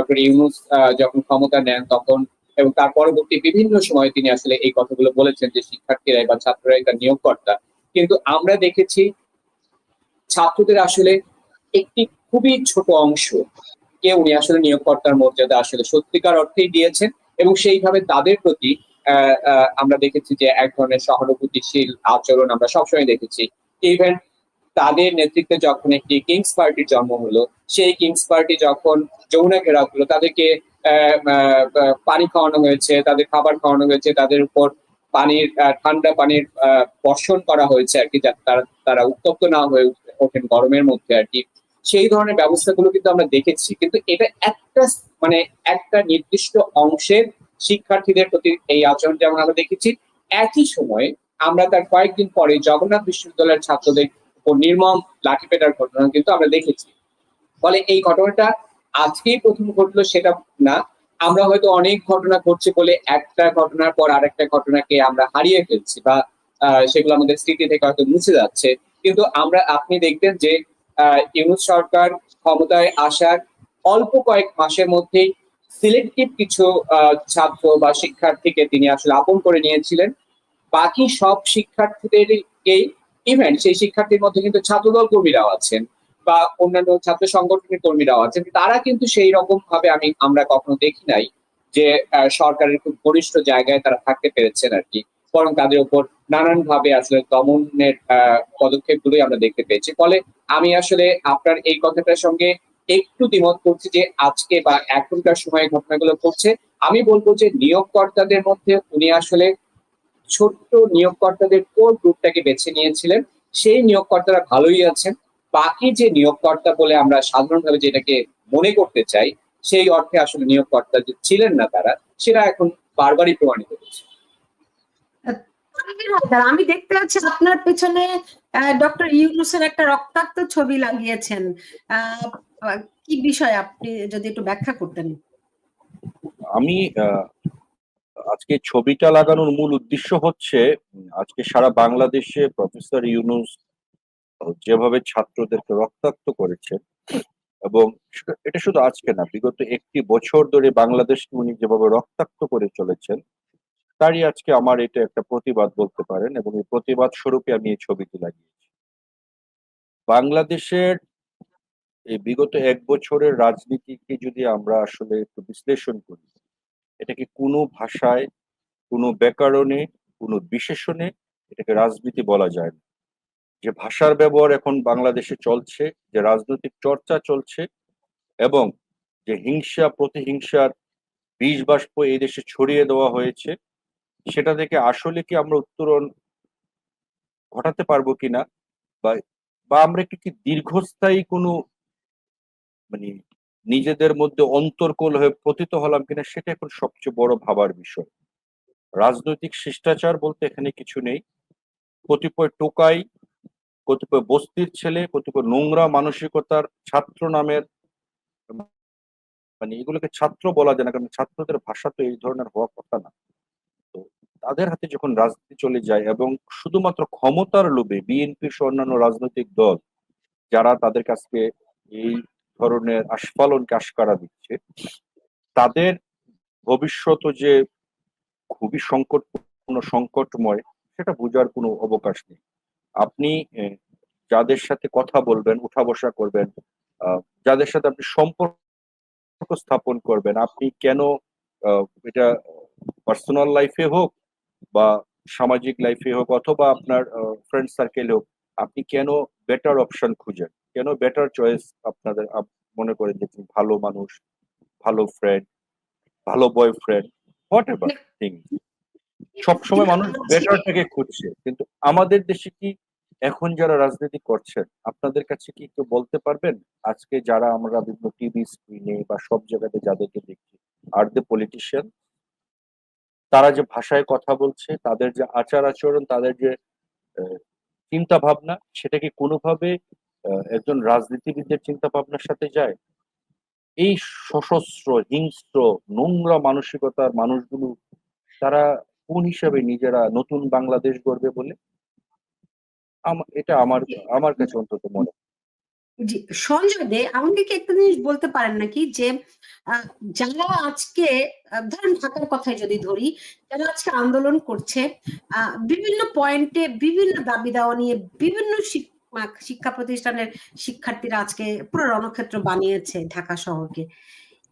Doctor Yunus যখন ক্ষমতা নেন তখন এবং তার পরবর্তী বিভিন্ন সময়ে তিনি আসলে এই কথাগুলো বলেছেন যে শিক্ষার্থীরাই বা ছাত্ররাই তার নিয়োগকর্তা। কিন্তু আমরা দেখেছি ছাত্রদের আসলে একটি খুবই ছোট অংশ কে উনি আসলে নিয়োগকর্তার মর্যাদা আসলে সত্যিকার অর্থেই দিয়েছেন এবং সেইভাবে তাদের প্রতি আমরা দেখেছি যে এক ধরনের সহানুভূতিশীল আচরণ আমরা সবসময় দেখেছি। ইভেন তাদের নেতৃত্বে যখন একটি কিংস পার্টির জন্ম হলো, সেই কিংস পার্টি যখন যমুনা ঘেরাও হলো, তাদেরকে পানি খাওয়ানো হয়েছে, তাদের খাবার খাওয়ানো হয়েছে, তাদের উপর পানির ঠান্ডা পানির বর্ষণ করা হয়েছে আর কি যাতে তারা তারা উত্তপ্ত না হয়ে ওঠেন গরমের মধ্যে আর কি। সেই ধরনের ব্যবস্থাগুলো কিন্তু আমরা দেখেছি, কিন্তু এটা একটা মানে একটা নির্দিষ্ট অংশের শিক্ষার্থীদের প্রতি এই আচরণ যেমন আমরা দেখেছি, একই সময়ে আমরা তার কয়েকদিন পরে জগন্নাথ বিশ্ববিদ্যালয়ের ছাত্রদের নির্মম লাঠিপেটার ঘটনা কিন্তু আমরা দেখেছি। ফলে এই ঘটনাটা আজকেই প্রথম ঘটলো সেটা না। আমরা হয়তো অনেক ঘটনা ঘটছে বলে একটা ঘটনার পর আরেকটা ঘটনাকে আমরা হারিয়ে ফেলছি বা সেগুলো আমাদের স্মৃতি থেকে হয়তো মুছে যাচ্ছে। কিন্তু আমরা, আপনি দেখবেন যে ইউনুস সরকার ক্ষমতায় আসার অল্প কয়েক মাসের মধ্যেই সিলেক্টিভ কিছু ছাত্র বা শিক্ষার্থীকে তিনি আসলে আপন করে নিয়েছিলেন। বাকি সব শিক্ষার্থীদেরকেই ইভেন সেই শিক্ষার্থীর মধ্যে কিন্তু ছাত্রদল কর্মীরাও আছেন বা অন্যান্য ছাত্র সংগঠনের কর্মীরাও আছেন। তারা কিন্তু সেই রকম ভাবে আমি, আমরা কখনো দেখি নাই যে সরকারের খুব ঘনিষ্ঠ জায়গায় তারা থাকতে পেরেছেন আর কি। বরং তাদের উপর নানান ভাবে আসলে দমনের পদক্ষেপ গুলোই আমরা দেখতে পেয়েছি। ফলে আমি আসলে আপনার এই কথাটার সঙ্গে একটু দ্বিমত করছি যে, আজকে বা এখনকার সময়ে ঘটনাগুলো ঘটছে। আমি বলব যে, নিয়োগকর্তাদের মধ্যে উনি আসলে ছোট্ট নিয়োগকর্তাদের কোর গ্রুপটাকে বেছে নিয়েছিলেন। সেই নিয়োগকর্তারা ভালোই আছেন। বাকি যে নিয়োগকর্তা বলে আমরা সাধারণভাবে যেটাকে মনে করতে চাই সেই অর্থে আসলে নিয়োগকর্তা যে ছিলেন না তারা সেটা এখন বারবারই প্রমাণিত হচ্ছে আমি দেখতে পাচ্ছি আপনার পেছনে ডক্টর ইউনুসের একটা রক্তাক্ত ছবি লাগিয়েছেন। আহ, কি বিষয় আপনি যদি একটু ব্যাখ্যা করতেন? আমি আহ, আজকে ছবিটা লাগানোর মূল উদ্দেশ্য হচ্ছে, আজকে সারা বাংলাদেশে প্রফেসর ইউনুস যেভাবে ছাত্রদেরকে রক্তাক্ত করেছেন এবং এটা শুধু আজকে না, বিগত একটি বছর ধরে বাংলাদেশকে উনি যেভাবে রক্তাক্ত করে চলেছেন, তারই আজকে আমার এটা একটা প্রতিবাদ বলতে পারেন এবং এই প্রতিবাদ স্বরূপে আমি এই ছবিটি লাগিয়েছি। বাংলাদেশের এই বিগত এক বছরের রাজনীতিকে যদি আমরা আসলে একটু বিশ্লেষণ করি এটাকে কোনো ভাষায়, কোনো ব্যাকরণে, কোনো বিশেষণে এটাকে রাজনীতি বলা যায় না। যে ভাষার ব্যবহার এখন বাংলাদেশে চলছে, যে রাজনৈতিক চর্চা চলছে এবং যে হিংসা, প্রতিহিংসার বীজ বাষ্প এই দেশে ছড়িয়ে দেওয়া হয়েছে, সেটা থেকে আসলে কি আমরা উত্তরণ ঘটাতে পারব কিনা? বা বা আমরা কি দীর্ঘস্থায়ী কোনো মানে নিজেদের মধ্যে অন্তর্কল হয়ে পতিত হলাম কিনা, সেটা এখন সবচেয়ে বড় ভাবার বিষয়। রাজনৈতিক শিষ্টাচার বলতে এখানে কিছু নেই। কতিপয় টোকাই, কতিপয় বস্তির ছেলে, কতিপয় নোংরা মানসিকতার ছাত্র নামের মানে এগুলোকে ছাত্র বলা যায় না, কারণ ছাত্রদের ভাষা তো এই ধরনের হওয়া কথা না। তো তাদের হাতে যখন রাজনীতি চলে যায় এবং শুধুমাত্র ক্ষমতার লোভে বিএনপি সহ অন্যান্য রাজনৈতিক দল, যারা তাদের কাছকে এই ধরনের আস্ফালনকে আশকারা দিচ্ছে তাদের ভবিষ্যৎ যে খুবই সংকটপূর্ণ, সংকটময়, সেটা বোঝার কোনো অবকাশ নেই। আপনি যাদের সাথে কথা বলবেন, উঠা বসা করবেন যাদের সাথে আপনি সম্পর্ক স্থাপন করবেন, আপনি কেন এটা পার্সোনাল লাইফে হোক বা সামাজিক লাইফে হোক অথবা আপনার ফ্রেন্ড সার্কেলে হোক, আপনি কেন বেটার অপশন খুঁজেন? কেন বেটার চয়েস আপনাদের আপ- মনে করেন যে তুমি ভালো মানুষ ভালো ফ্রেন্ড ভালো বয়ফ্রেন্ড হোয়াট এভার থিং সবসময় মানুষ বেটারটাকে খুঁজছে কিন্তু আমাদের দেশে কি এখন যারা রাজনীতি করছেন আপনাদের কাছে কি কেউ বলতে পারবেন? আজকে যারা আমরা বিভিন্ন টিভি স্ক্রিনে বা সব জায়গাতে যাদেরকে দেখছি আর দ্য পলিটিশিয়ান তারা যে ভাষায় কথা বলছে তাদের যে আচার আচরণ তাদের যে চিন্তা ভাবনা সেটা কি কোনোভাবে একজন রাজনীতিবিদের চিন্তা ভাবনার সাথে যায়। এই সশস্ত্র, হিংস্র, নোংরা মানসিকতার মানুষগুলো তারা কোন হিসাবে নিজেরা নতুন বাংলাদেশ গড়বে বলে? এটা আমার আমার কাছে অন্তত মনে। জি, সঞ্জয় দে, আমাকে কি একটা জিনিস বলতে পারেন নাকি যে যারা আজকে ধরেন ঢাকার কথাই যদি ধরি, যারা আজকে আন্দোলন করছে বিভিন্ন পয়েন্টে বিভিন্ন দাবি দাওয়া নিয়ে বিভিন্ন শিক্ষা প্রতিষ্ঠানের শিক্ষার্থীরা আজকে পুরো রণক্ষেত্র বানিয়েছে ঢাকা শহরকে।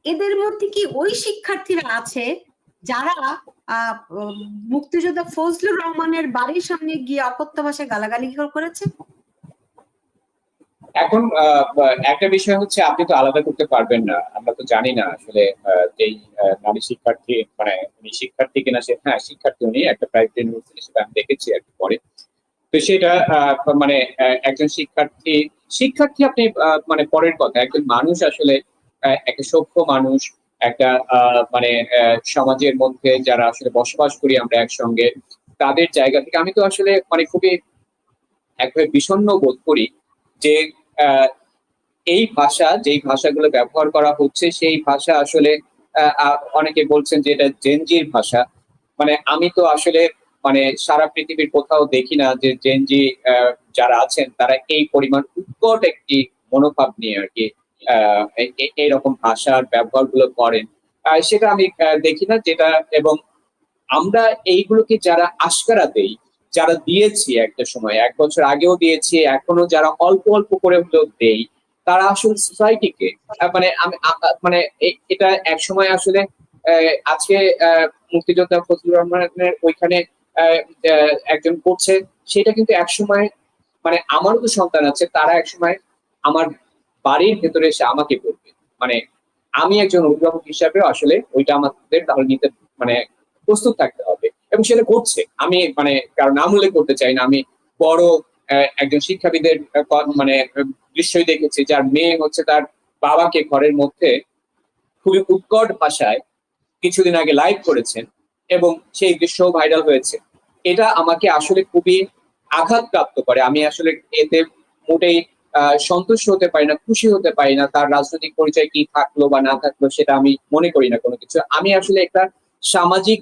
এদের মধ্যে কি ওই শিক্ষার্থীরা আছে যারা মুক্তিযোদ্ধা ফজলুর রহমানের বাড়ির সামনে গিয়ে অকথ্য ভাষায় গালাগালি করেছে? এখন একটা বিষয় হচ্ছে আপনি তো আলাদা করতে পারবেন না আমরা তো জানি না আসলে আহ, নারী শিক্ষার্থী মানে উনি শিক্ষার্থী কিনা সে হ্যাঁ শিক্ষার্থী উনি একটা প্রাইভেট ইউনিভার্সিটি সেটা আমি দেখেছি কি পরে। তো সেটা মানে একজন শিক্ষার্থী শিক্ষার্থী আপনি মানে পরের কথা, একজন মানুষ আসলে একটা সভ্য মানুষ, একটা মানে সমাজের মধ্যে যারা আসলে বসবাস করি আমরা একসঙ্গে, তাদের জায়গা থেকে আমি তো আসলে মানে খুবই একভাবে বিষণ্ণ বোধ করি যে এই ভাষা, যেই ভাষাগুলো ব্যবহার করা হচ্ছে, সেই ভাষা আসলে অনেকে বলছেন যে এটা জেনজির ভাষা। মানে আমি তো আসলে মানে সারা পৃথিবীর কোথাও দেখি না যে জেনজি যারা আছেন, তারা এই পরিমাণ উৎকট একটি মনোভাব নিয়ে আর কি এইরকম ভাষার ব্যবহারগুলো করেন। সেটা আমি দেখি না যেটা, এবং আমরা এইগুলোকে যারা আশকারা দেই, যারা দিয়েছি একটা সময়, এক বছর আগেও দিয়েছি, এখনও যারা অল্প অল্প করে দেই, তারা আসলে সোসাইটিকে মানে আমি মানে এটা এক সময় আসলে আজকে মুক্তিযোদ্ধা ফজলুর রহমানের ওইখানে একজন করছে, সেটা কিন্তু এক সময় মানে আমারও তো সন্তান আছে, তারা এক সময় আমার বাড়ির ভেতরে এসে আমাকে বলবে। মানে আমি একজন অভিভাবক হিসাবে আসলে ওইটা আমাদের তাহলে নিতে মানে প্রস্তুত থাকতে হবে। এবং সেটা করছে। আমি মানে কারণ নাম উল্লেখ করতে চাই না। আমি বড় একজন শিক্ষাবিদের মানে দৃশ্যই দেখেছি, যার মেয়ে হচ্ছে তার বাবাকে ঘরের মধ্যে খুবই উৎকট ভাষায় কিছুদিন আগে লাইভ করেছেন এবং সেই দৃশ্য ভাইরাল হয়েছে। এটা আমাকে আসলে খুবই আঘাতপ্রাপ্ত করে। আমি আসলে এতে মোটেই সন্তুষ্ট হতে পারি না, খুশি হতে পারি না, তার রাজনৈতিক পরিচয় কি থাকল বা না থাকল সেটা আমি মনে করি না কোনো কিছু। আমি আসলে একটা সামাজিক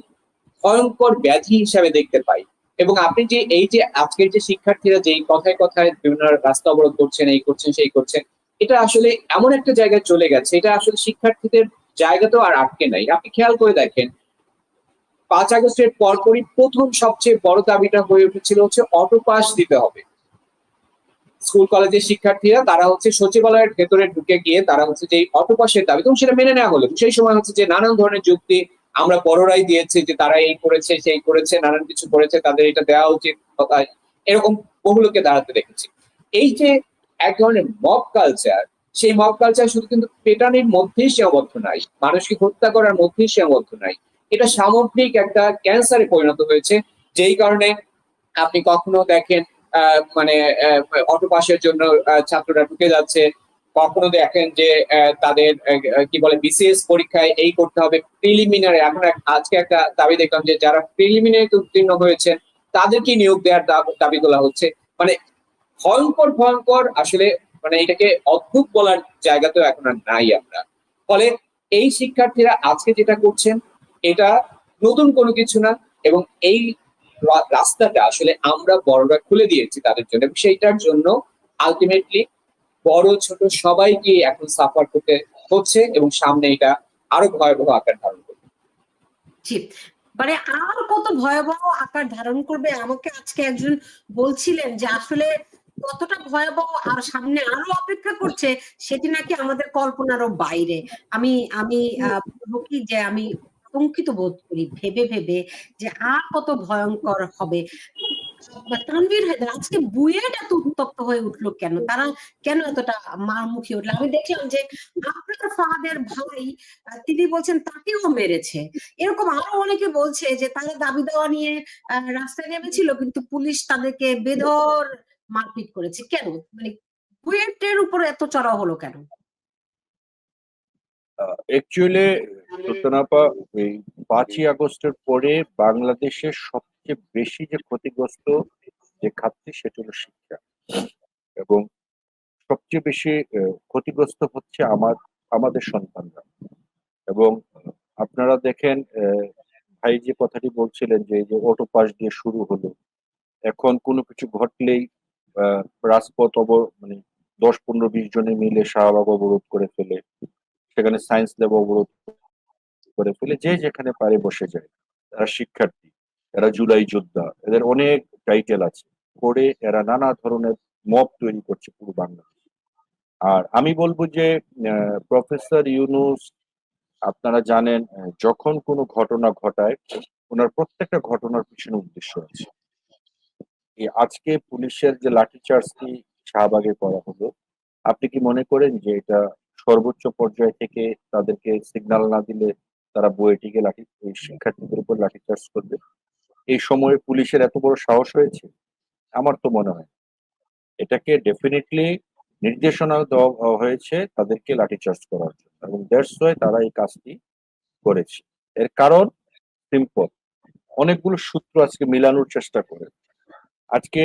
ভয়ঙ্কর ব্যাধি হিসাবে দেখতে পাই। এবং আপনি যে, এই যে, আজকের যে শিক্ষার্থীরা যে কথায় কথায় বিভিন্ন রাস্তা অবরোধ করছেন, এই করছেন, সেই করছেন, এটা আসলে এমন একটা জায়গায় চলে গেছে। এটা আসলে শিক্ষার্থীদের জায়গাতেও আর আটকে নাই। আপনি খেয়াল করে দেখেন পাঁচ আগস্টের পরপরই প্রথম সবচেয়ে বড় দাবিটা হয়ে উঠেছিল হচ্ছে অটো পাস দিতে হবে। স্কুল কলেজের শিক্ষার্থীরা, তারা হচ্ছে সচিবালয়ের ভেতরে ঢুকে গিয়ে তারা হচ্ছে যে অটো পাসের দাবি, তখন সেটা মেনে নেওয়া হলো। সেই সময় হচ্ছে যে নানান ধরনের যুক্তি আমরা বড়রাই দিয়েছি যে তারা এই করেছে, সেই করেছে, নানান কিছু করেছে, তাদের এটা দেওয়া উচিত এরকম বহুলোকে দাঁড়াতে দেখেছি। এই যে এক ধরনের মব কালচার সেই মব কালচার শুধু কিন্তু পেটানির মধ্যেই সীমাবদ্ধ নাই, মানুষকে হত্যা করার মধ্যেই সীমাবদ্ধ নাই। এটা সামগ্রিক একটা ক্যান্সারে পরিণত হয়েছে, যেই কারণে আপনি কখনো দেখেন মানে অটো পাসের জন্য ছাত্ররা ঢুকে যাচ্ছে। কখনো দেখেন যে তাদের কি বলে বিসিএস পরীক্ষায় এই করতে হবে। প্রিলিমিনারি এখন আজকে একটা দাবি দেখলাম যে, যারা প্রিলিমিনারিতে উত্তীর্ণ হয়েছেন, তাদেরকে নিয়োগ দেওয়ার দাবি তোলা হচ্ছে। মানে ভয়ঙ্কর ভয়ঙ্কর, আসলে মানে এটাকে অদ্ভুত বলার জায়গা তো এখন আর নাই আমরা। ফলে এই শিক্ষার্থীরা আজকে যেটা করছেন এটা নতুন কোনো কিছু না এবং এই রাস্তাটা আসলে আমরা বড়রা খুলে দিয়েছি তাদের জন্য এবং সেইটার জন্য আলটিমেটলি বড়, ছোট সবাইকে এখন সাফার করতে হচ্ছে এবং সামনে এটা আরও ভয়াবহ আকার ধারণ করবে। মানে আর কত ভয়াবহ আকার ধারণ করবে আমাকে আজকে একজন বলছিলেন যে আসলে কতটা ভয়াবহ আর সামনে আরও অপেক্ষা করছে সেটি নাকি আমাদের কল্পনারও বাইরে। আমি আমি বলব কি যে আমি আতঙ্কিত বোধ করি, ভেবে ভেবে যে আর কত ভয়ঙ্কর হবে। তানভীর হায়দার, আজকে বুয়েট এত উত্তপ্ত হয়ে উঠল কেন? তারা কেন এতটা মারমুখী উঠল আমি দেখলাম যে আপনার ভাই তিনি বলছেন তাকেও মেরেছে। এরকম আরও অনেকে বলছে যে তারা দাবি দেওয়া নিয়ে রাস্তায় নেমেছিল, কিন্তু পুলিশ তাদেরকে বেধর মারপিট করেছে। কেন? মানে বুয়েটের উপর এত চড়া হলো কেন? অ্যাকচুয়ালি সুতনাপা এই পাঁচই আগস্টের পরে বাংলাদেশের সবচেয়ে বেশি যে ক্ষতিগ্রস্ত যে খাতটি, সেটা হলো শিক্ষা। এবং সবচেয়ে বেশি ক্ষতিগ্রস্ত হচ্ছে আমার, আমাদের সন্তানরা। এবং আপনারা দেখেন ভাই যে কথাটি বলছিলেন যে যে অটো পাস দিয়ে শুরু হলো, এখন কোনো কিছু ঘটলেই রাজপথ অব মানে দশ পনেরো বিশ জনে মিলে শাহবাগ অবরোধ করে ফেলে। সেখানে সায়েন্স ল্যাব অবরোধ করে ফেলে যে যেখানে পারে বসে যায়। এরা শিক্ষার্থী, এরা জুলাই যোদ্ধা, এদের অনেক টাইটেল আছে। করে এরা নানা ধরনের মব তৈরি করছে পুরো বাংলাদেশ। আর আমি বলব যে প্রফেসর ইউনুস, আপনারা জানেন যখন কোনো ঘটনা ঘটায়, ওনার প্রত্যেকটা ঘটনার পিছনে উদ্দেশ্য আছে। আজকে পুলিশের যে লাঠিচার্জটি শাহবাগে করা হলো, আপনি কি মনে করেন যে এটা সর্বোচ্চ পর্যায় থেকে তাদেরকে সিগন্যাল না দিলে তারা বইটিকে লাঠি শিক্ষার্থীদের উপর লাঠিচার্জ করবে। এই সময়ে পুলিশের এত বড় সাহস হয়েছে? আমার তো মনে হয় এটাকে ডেফিনেটলি নির্দেশনা দেওয়া হয়েছে তাদেরকে লাঠিচার্জ করার জন্য। এবং দ্যাটস তারা এই কাজটি করেছে। এর কারণ সিম্পল অনেকগুলো সূত্র আজকে মিলানোর চেষ্টা করে। আজকে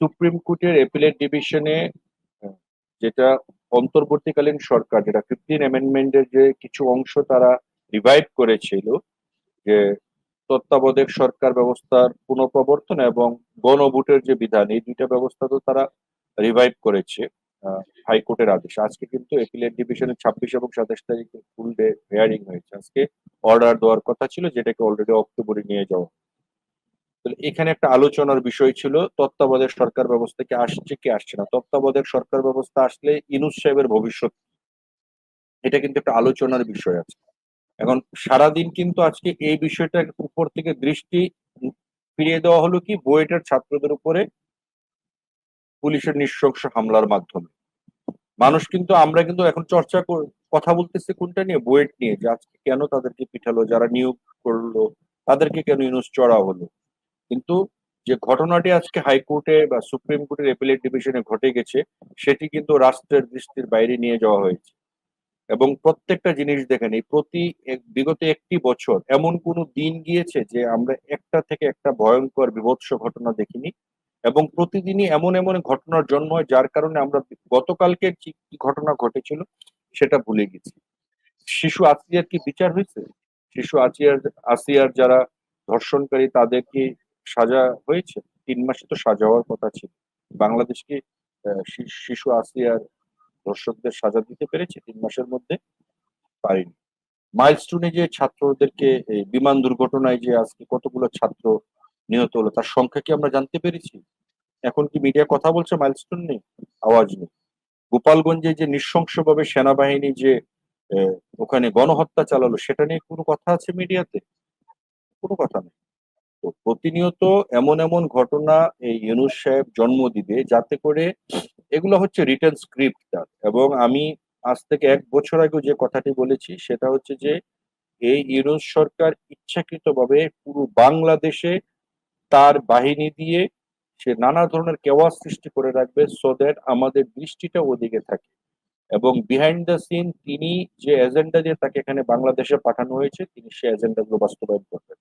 সুপ্রিম কোর্টের এপিলেট ডিভিশনে যেটা অন্তর্বর্তীকালীন সরকার, যেটা ফিফটিন অ্যামেন্ডমেন্টের যে কিছু অংশ তারা রিভাইভ করেছিল, যে তত্ত্বাবধায়ক সরকার ব্যবস্থার পুনঃপ্রবর্তন এবং গণভোটের যে বিধান, এই দুইটা ব্যবস্থা তো তারা রিভাইভ করেছে হাইকোর্টের আদেশ। আজকে কিন্তু এপিলেট ডিভিশনের ছাব্বিশ এবং সাতাশ তারিখে ফুল ডে হেয়ারিং হয়েছে। আজকে অর্ডার দেওয়ার কথা ছিল, যেটাকে অলরেডি অক্টোবরে নিয়ে যাওয়া এখানে একটা আলোচনার বিষয় ছিল, তত্ত্বাবধায়ক সরকার ব্যবস্থা কি আসছে কি আসছে না? তত্ত্বাবধায়ক সরকার ব্যবস্থা আসলে ইনুস সাহেবের ভবিষ্যৎ। এটা কিন্তু একটা আলোচনার বিষয় আছে। এখন সারাদিন কিন্তু আজকে এই বিষয়টার উপর থেকে দৃষ্টি ফিরিয়ে দেওয়া হলো কি, বুয়েটের ছাত্রদের উপরে পুলিশের নৃশংস হামলার মাধ্যমে। মানুষ কিন্তু, আমরা কিন্তু এখন চর্চা কথা বলতেছি কোনটা নিয়ে? বুয়েট নিয়ে যে আজকে কেন তাদেরকে পিঠালো, যারা নিয়োগ করল, তাদেরকে কেন ইনুস চড়া হলো? কিন্তু যে ঘটনাটি আজকে হাইকোর্টে বা সুপ্রিম কোর্টের এপিলেট ডিভিশনে ঘটে গেছে, সেটি কিন্তু রাষ্ট্রের দৃষ্টির বাইরে নিয়ে যাওয়া হয়েছে। এবং প্রত্যেকটা জিনিস দেখেন, এই প্রতি বিগত একটি বছর এমন কোনো দিন গিয়েছে যে আমরা একটা থেকে একটা ভয়ঙ্কর বিভৎস ঘটনা দেখিনি এবং প্রতিদিনই এমন এমন ঘটনার জন্ম হয় যার কারণে আমরা গতকালকে কি ঘটনা ঘটেছিল সেটা ভুলে গেছি। শিশু আসিয়ার কি বিচার হয়েছে? শিশু আসিয়ার আসিয়ার যারা ধর্ষণকারী তাদের কি সাজা হয়েছে। তিন মাসে তো সাজা হওয়ার কথা ছিল। বাংলাদেশ কি আহ, শিশু আসিয়ার ধর্ষকদের সাজা দিতে পেরেছে তিন মাসের মধ্যে? পারেনি। মাইলস্টোনে যে ছাত্রদেরকে বিমান দুর্ঘটনায় যে আজকে কতগুলো ছাত্র নিহত হলো তার সংখ্যা কি আমরা জানতে পেরেছি? এখন কি মিডিয়া কথা বলছে মাইলস্টোন নেই আওয়াজ নেই। গোপালগঞ্জে যে নৃশংসভাবে সেনাবাহিনী যে ওখানে গণহত্যা চালালো সেটা নিয়ে কোনো কথা আছে মিডিয়াতে? কোনো কথা নেই। তো প্রতিনিয়ত এমন এমন ঘটনা এই ইউনুস সাহেব জন্ম দিবে যাতে করে এগুলো হচ্ছে রিটার্ন স্ক্রিপ্ট তার এবং আমি আজ থেকে এক বছর আগে যে কথাটি বলেছি, সেটা হচ্ছে যে এই ইউনুস সরকার ইচ্ছাকৃতভাবে পুরো বাংলাদেশে তার বাহিনী দিয়ে সে নানা ধরনের কেওয়াস সৃষ্টি করে রাখবে সো দ্যাট আমাদের দৃষ্টিটা ওদিকে থাকে। এবং বিহাইন্ড দ্য সিন তিনি যে এজেন্ডা দিয়ে তাকে এখানে বাংলাদেশে পাঠানো হয়েছে, তিনি সে এজেন্ডা গুলো বাস্তবায়ন করবেন।